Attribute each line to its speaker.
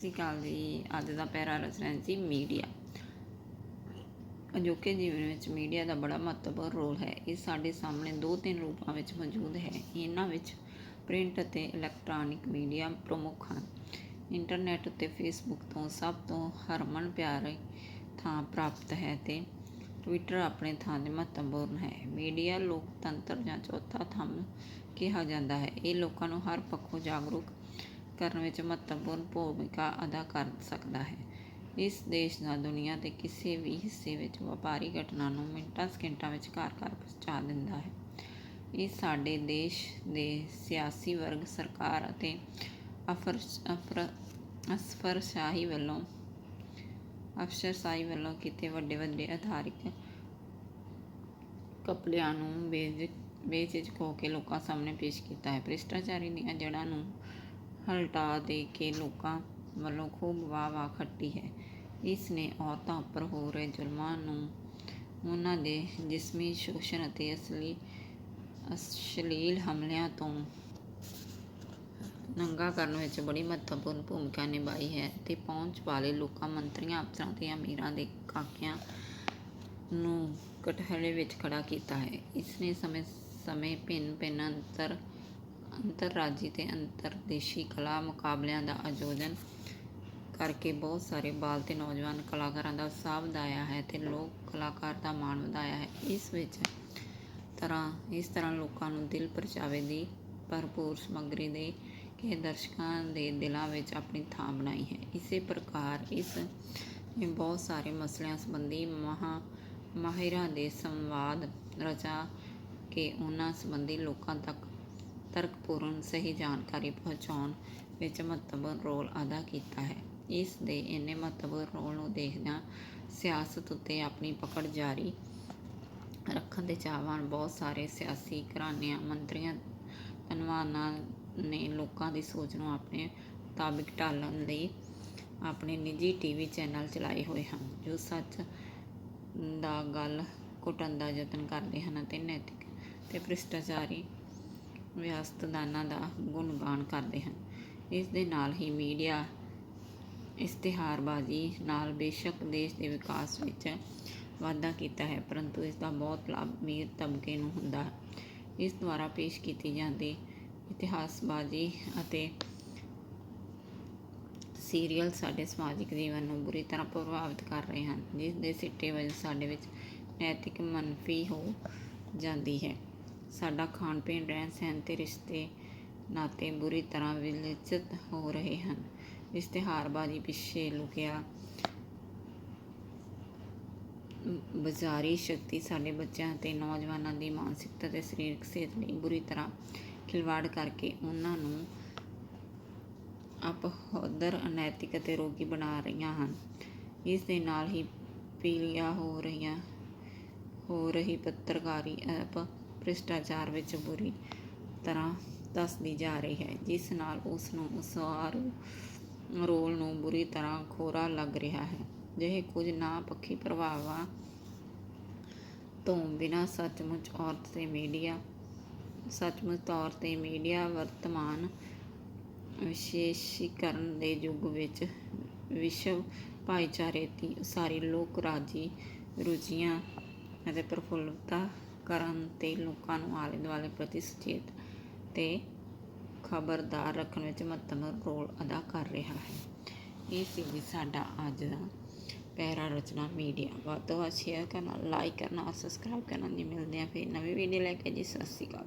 Speaker 1: ਸਤਿ ਸ਼੍ਰੀ ਅਕਾਲ ਜੀ। ਅੱਜ ਦਾ ਪੈਰਾ ਰਚਨਾ ਹੈ ਜੀ ਮੀਡੀਆ। ਅਜੋਕੇ ਜੀਵਨ ਵਿੱਚ ਮੀਡੀਆ ਦਾ ਬੜਾ ਮਹੱਤਵਪੂਰਨ ਰੋਲ ਹੈ। ਇਹ ਸਾਡੇ ਸਾਹਮਣੇ ਦੋ ਤਿੰਨ ਰੂਪਾਂ ਵਿੱਚ ਮੌਜੂਦ ਹੈ। ਇਹਨਾਂ ਵਿੱਚ ਪ੍ਰਿੰਟ ਅਤੇ ਇਲੈਕਟ੍ਰੋਨਿਕ ਮੀਡੀਆ ਪ੍ਰਮੁੱਖ ਹਨ। ਇੰਟਰਨੈਟ ਉੱਤੇ ਫੇਸਬੁੱਕ ਤੋਂ ਸਭ ਤੋਂ ਹਰਮਨ ਪਿਆਰੀ ਥਾਂ ਪ੍ਰਾਪਤ ਹੈ ਤੇ ਟਵਿੱਟਰ ਆਪਣੇ ਥਾਂ ਤੇ ਮਹੱਤਵਪੂਰਨ ਹੈ। ਮੀਡੀਆ ਲੋਕਤੰਤਰ ਜਾਂ ਚੌਥਾ ਥੰਮ ਕਿਹਾ ਜਾਂਦਾ ਹੈ। ਇਹ ਲੋਕਾਂ ਨੂੰ ਹਰ ਪੱਖੋਂ ਜਾਗਰੂਕ ਕਰਨ ਵਿੱਚ ਮਹੱਤਵਪੂਰਨ ਭੂਮਿਕਾ ਅਦਾ ਕਰ ਸਕਦਾ ਹੈ। ਇਸ ਦੇਸ਼ ਦਾ ਦੁਨੀਆ ਦੇ ਕਿਸੇ ਵੀ ਹਿੱਸੇ ਵਿੱਚ ਵਪਾਰੀ ਘਟਨਾ ਨੂੰ ਮਿੰਟਾਂ ਸਕਿੰਟਾਂ ਵਿੱਚ ਘਰ ਘਰ ਪਹੁੰਚਾ ਦਿੰਦਾ ਹੈ। ਇਹ ਸਾਡੇ ਦੇਸ਼ ਦੇ ਸਿਆਸੀ ਵਰਗ, ਸਰਕਾਰ ਅਤੇ ਅਫਰ ਵੱਲੋਂ, ਅਫਸਰਸ਼ਾਹੀ ਵੱਲੋਂ ਕੀਤੇ ਵੱਡੇ ਵੱਡੇ ਆਧਾਰਿਕ ਕਪਲਿਆਂ ਨੂੰ ਬੇਜ ਬੇਝਿਜਕ ਹੋ ਕੇ ਲੋਕਾਂ ਸਾਹਮਣੇ ਪੇਸ਼ ਕੀਤਾ ਹੈ। ਭ੍ਰਿਸ਼ਟਾਚਾਰੀ ਦੀਆਂ ਜੜ੍ਹਾਂ ਨੂੰ ਹਲਟਾ ਦੇ ਕੇ ਲੋਕਾਂ ਵੱਲੋਂ ਖੂਬ ਵਾਹ ਵਾਹ ਖੱਟੀ ਹੈ। ਇਸ ਨੇ ਔਰਤਾਂ ਉੱਪਰ ਹੋ ਰਹੇ ਜ਼ੁਲਮਾਂ ਨੂੰ ਉਹਨਾਂ ਦੇ ਜਿਸਮੀ ਸ਼ੋਸ਼ਣ ਅਤੇ ਅਸਲੀ ਅਸ਼ਲੀਲ ਹਮਲਿਆਂ ਤੋਂ ਨੰਗਾ ਕਰਨ ਵਿੱਚ ਬੜੀ ਮਹੱਤਵਪੂਰਨ ਭੂਮਿਕਾ ਨਿਭਾਈ ਹੈ ਤੇ ਪਹੁੰਚ ਵਾਲੇ ਲੋਕਾਂ, ਮੰਤਰੀਆਂ, ਅਫਸਰਾਂ ਤੇ ਅਮੀਰਾਂ ਦੇ ਕਾਕਿਆਂ ਨੂੰ ਕਟਹਿਰੇ ਵਿੱਚ ਖੜਾ ਕੀਤਾ ਹੈ। ਇਸ ਨੇ ਸਮੇਂ ਸਮੇਂ ਭਿੰਨ ਭਿੰਨ ਅੰਤਰ ਅੰਤਰਰਾਜੀ ਤੇ ਅੰਤਰਦੇਸ਼ੀ ਕਲਾ ਮੁਕਾਬਲਿਆਂ ਦਾ ਆਯੋਜਨ ਕਰਕੇ ਬਹੁਤ ਸਾਰੇ ਬਾਲ ਤੇ ਨੌਜਵਾਨ ਕਲਾਕਾਰਾਂ ਦਾ ਉਤਸ਼ਾਹ ਵਧਾਇਆ ਹੈ ਤੇ ਲੋਕ ਕਲਾਕਾਰ ਦਾ ਮਾਣ ਵਧਾਇਆ ਹੈ। ਇਸ ਵਿੱਚ ਤਰ੍ਹਾਂ, ਇਸ ਤਰ੍ਹਾਂ ਲੋਕਾਂ ਨੂੰ ਦਿਲ ਪਰਚਾਵੇ ਦੀ ਭਰਪੂਰ ਸਮੱਗਰੀ ਦੇ ਕੇ ਦਰਸ਼ਕਾਂ ਦੇ ਦਿਲਾਂ ਵਿੱਚ ਆਪਣੀ ਥਾਂ ਬਣਾਈ ਹੈ। ਇਸੇ ਪ੍ਰਕਾਰ ਇਸ ਨੇ ਬਹੁਤ ਸਾਰੇ ਮਸਲਿਆਂ ਸੰਬੰਧੀ ਮਹਾ, ਮਾਹਿਰਾਂ ਦੇ ਸੰਵਾਦ ਰਚਾ ਕੇ ਉਹਨਾਂ ਸੰਬੰਧੀ ਲੋਕਾਂ ਤੱਕ ਤਰਕਪੂਰਨ ਸਹੀ ਜਾਣਕਾਰੀ ਪਹੁੰਚਾਉਣ ਵਿੱਚ ਮਹੱਤਵਪੂਰਨ ਰੋਲ ਅਦਾ ਕੀਤਾ ਹੈ। ਇਸ ਦੇ ਇੰਨੇ ਮਹੱਤਵਪੂਰਨ ਰੋਲ ਨੂੰ ਦੇਖਦਿਆਂ ਸਿਆਸਤ ਉੱਤੇ ਆਪਣੀ ਪਕੜ ਜਾਰੀ ਰੱਖਣ ਦੇ ਚਾਹਵਾਨ ਬਹੁਤ ਸਾਰੇ ਸਿਆਸੀ ਘਰਾਣਿਆਂ, ਮੰਤਰੀਆਂ, ਧਨਵਾਨਾਂ ਨੇ ਲੋਕਾਂ ਦੀ ਸੋਚ ਨੂੰ ਆਪਣੇ ਮੁਤਾਬਿਕ ਢਾਲਣ ਲਈ ਆਪਣੇ ਨਿੱਜੀ ਟੀਵੀ ਚੈਨਲ ਚਲਾਏ ਹੋਏ ਹਨ, ਜੋ ਸੱਚ ਦਾ ਗੱਲ ਘੁੱਟਣ ਦਾ ਯਤਨ ਕਰਦੇ ਹਨ ਅਤੇ ਨੈਤਿਕ ਤੇ ਭ੍ਰਿਸ਼ਟਾਚਾਰੀ ਵਿਅਸਤਦਾਨਾਂ ਦਾ ਗੁਣਗਾਨ ਕਰਦੇ ਹਨ। ਇਸ ਦੇ ਨਾਲ ਹੀ ਮੀਡੀਆ ਇਸ਼ਤਿਹਾਰਬਾਜ਼ੀ ਨਾਲ ਬੇਸ਼ੱਕ ਦੇਸ਼ ਦੇ ਵਿਕਾਸ ਵਿੱਚ ਵਾਧਾ ਕੀਤਾ ਹੈ, ਪਰੰਤੂ ਇਸ ਦਾ ਬਹੁਤ ਲਾਭ ਅਮੀਰ ਤਬਕੇ ਨੂੰ ਹੁੰਦਾ ਹੈ। ਇਸ ਦੁਆਰਾ ਪੇਸ਼ ਕੀਤੀ ਜਾਂਦੀ ਇਤਿਹਾਸਬਾਜ਼ੀ ਅਤੇ ਸੀਰੀਅਲ ਸਾਡੇ ਸਮਾਜਿਕ ਜੀਵਨ ਨੂੰ ਬੁਰੀ ਤਰ੍ਹਾਂ ਪ੍ਰਭਾਵਿਤ ਕਰ ਰਹੇ ਹਨ, ਜਿਸ ਦੇ ਸਿੱਟੇ ਵਜੋਂ ਸਾਡੇ ਵਿੱਚ ਨੈਤਿਕ ਮੰਨਫੀ ਹੋ ਜਾਂਦੀ ਹੈ। ਸਾਡਾ ਖਾਣ ਪੀਣ, ਰਹਿਣ ਸਹਿਣ ਤੇ ਰਿਸ਼ਤੇ, ਨਾਤੇ ਬੁਰੀ ਤਰ੍ਹਾਂ ਵਿਲਚਿਤ ਹੋ ਰਹੇ ਹਨ। ਇਸ਼ਤਿਹਾਰਬਾਜ਼ੀ ਪਿੱਛੇ ਲੁਕਿਆ ਬਾਜ਼ਾਰੀ ਸ਼ਕਤੀ ਸਾਡੇ ਬੱਚਿਆਂ ਤੇ ਨੌਜਵਾਨਾਂ ਦੀ ਮਾਨਸਿਕਤਾ ਤੇ ਸਰੀਰਕ ਸਿਹਤ ਲਈ ਬੁਰੀ ਤਰ੍ਹਾਂ ਖਿਲਵਾੜ ਕਰਕੇ ਉਹਨਾਂ ਨੂੰ ਅਪਹੁਦਰ, ਅਨੈਤਿਕ ਅਤੇ ਰੋਗੀ ਬਣਾ ਰਹੀਆਂ ਹਨ। ਇਸ ਦੇ ਨਾਲ ਹੀ ਪੀਲੀਆ ਹੋ ਰਹੀਆਂ, ਹੋ ਰਹੀ ਪੱਤਰਕਾਰੀ ਐਪ ਭ੍ਰਿਸ਼ਟਾਚਾਰ ਵਿੱਚ ਬੁਰੀ ਤਰ੍ਹਾਂ ਦੱਸਦੀ ਜਾ ਰਹੀ ਹੈ, ਜਿਸ ਨਾਲ ਉਸ ਨੂੰ ਉਸ ਰੋਲ ਨੂੰ ਬੁਰੀ ਤਰ੍ਹਾਂ ਖੋਰਾ ਲੱਗ ਰਿਹਾ ਹੈ। ਜਿਹੇ ਕੁਝ ਨਾ ਪੱਖੀ ਪ੍ਰਭਾਵਾਂ ਤੋਂ ਬਿਨਾਂ ਸੱਚਮੁੱਚ ਔਰਤ ਤੇ ਮੀਡੀਆ, ਸੱਚਮੁੱਚ ਤੌਰ ਤੇ ਮੀਡੀਆ ਵਰਤਮਾਨ ਵਿਸ਼ੇਸ਼ੀਕਰਨ ਦੇ ਯੁੱਗ ਵਿੱਚ ਵਿਸ਼ਵ ਭਾਈਚਾਰੇ ਦੀ ਉਸਾਰੀ ਲੋਕ ਰਾਜੀ ਰੁਚੀਆਂ ਅਤੇ ਪ੍ਰਫੁੱਲਤਾ ਕਰਨ ਅਤੇ ਲੋਕਾਂ ਨੂੰ ਆਲੇ ਦੁਆਲੇ ਪ੍ਰਤੀ ਸੁਚੇਤ ਅਤੇ ਖਬਰਦਾਰ ਰੱਖਣ ਵਿੱਚ ਮਹੱਤਵਪੂਰਨ ਰੋਲ ਅਦਾ ਕਰ ਰਿਹਾ ਹੈ। ਇਹ ਸੀ ਸਾਡਾ ਅੱਜ ਦਾ ਪੈਰਾ ਰਚਨਾ ਮੀਡੀਆ। ਵੱਧ ਤੋਂ ਵੱਧ ਸ਼ੇਅਰ ਕਰਨਾ ਲਾਈਕ ਕਰਨਾ ਔਰ ਸਬਸਕ੍ਰਾਈਬ ਕਰਨਾ। ਜੀ ਮਿਲਦੇ ਹਾਂ ਫਿਰ ਨਵੀਂ ਵੀਡੀਓ ਲੈ ਕੇ। ਜੀ ਸਤਿ ਸ਼੍ਰੀ ਅਕਾਲ।